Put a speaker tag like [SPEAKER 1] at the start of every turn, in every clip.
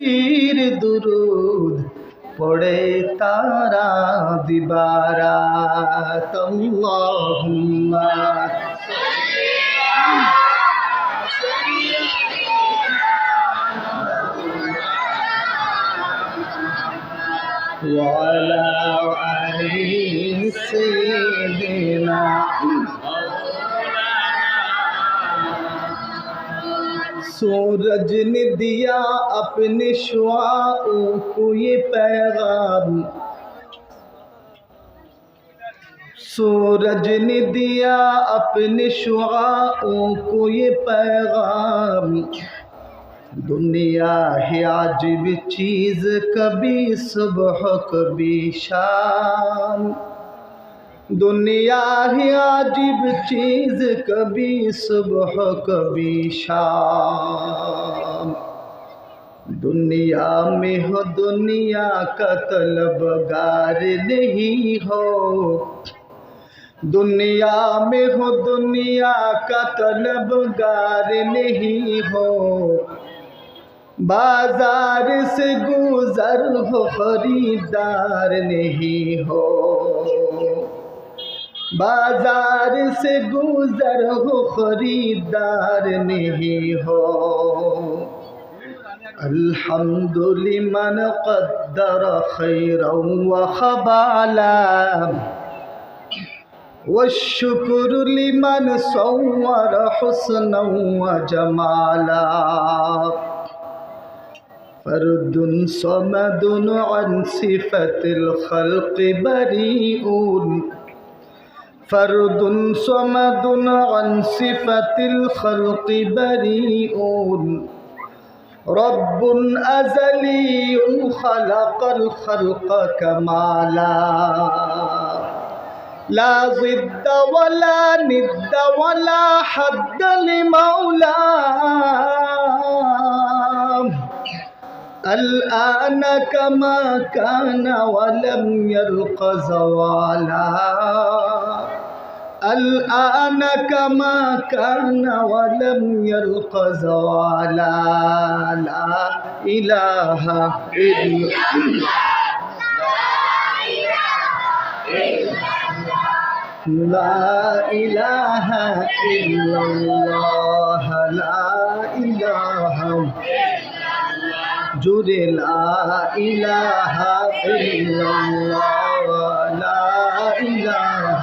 [SPEAKER 1] পীর দুরুদ পড়ে তারা দিবারা। আল্লাহুম্মা सूरज ने दिया अपने शुआओं को ये पैगाम। सूरज ने दिया अपने शुआओं को ये पैगाम। दुनिया है आजिब चीज़ कभी सुबह कभी शाम। दुनिया ही अजीब चीज़, कभी सुबह, कभी शाम। दुनिया में हो, दुनिया का तलबगार नहीं हो। दुनिया में हो, दुनिया का तलबगार नहीं हो। बाज़ार से गुजर हो, खरीदार नहीं हो। बाजार से गुजर हो खरीदार नहीं हो अल्हम्दुलिमन कद्दर खैरा व खबाला والشكر لمن صور حسنا وجمالا فرد صمد عن صفة الخلق بريء فرد صمد عن صفة الخلق بريء. رب أزلي خلق الخلق كمالا. لا ضد ولا ند ولا حد لمولاه. الآن كما كان ولم يلق زوالا. الآن كما كان ولم يلق زوالا. لا إله إلا الله. لا إله إلا الله. لا إله جود لا إله إلا الله. لا إله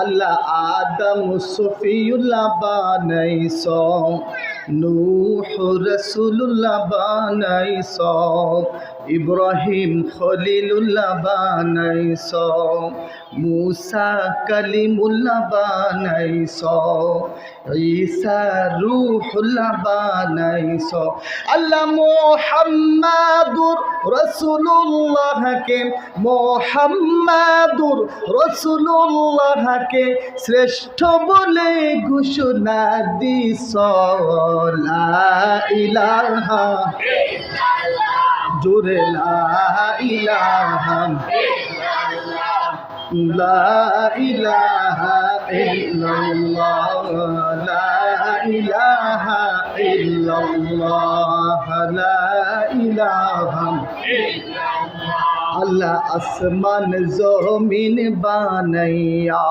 [SPEAKER 1] আল্লাহ আদম সফিউল্লাহ বানাইছ নূহ রসুল্লাহ বানাইছ ইব্রাহিম খলিলুল্লাহ বানাইছ মুসা কালিমুল্লাহ বানাইছ ঈসা রূহুল্লাহ বানাইছ আল্লাহ মোহাম্মাদুর রসুল্লাহকে মোহাম্মাদুর রসুল্লাহকে শ্রেষ্ঠ বলে ঘোষণা দিস। লা ইলাহা। জোরে লা ইলাহা লা ইলাহা ইল্লাল্লাহ, লা ইলাহা ইল্লাল্লাহ। লা ইলাহা আল্লাহ আসমান জমিন বানাইয়া,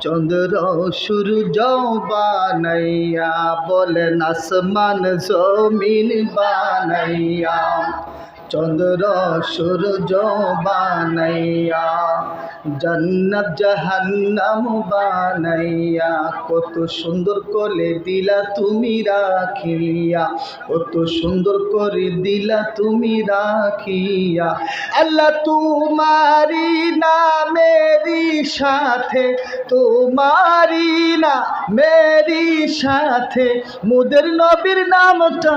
[SPEAKER 1] চন্দ্র সূর্য বানাইয়া, বলেন আসমান জমিন বানাইয়া। চন্দ্র সূর্য বানাইয়া, জান্নাত জাহান্নাম বানাইয়া, কত সুন্দর করে দিলা তুমি রাখিয়া, কত সুন্দর করে দিলা তুমি রাখিয়া। আল্লাহ তোমারি নামেরি সাথে তোমারি না মেরি সাথে, মুদের নবীর নামটা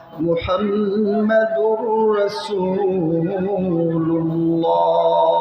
[SPEAKER 1] محمد رسول الله.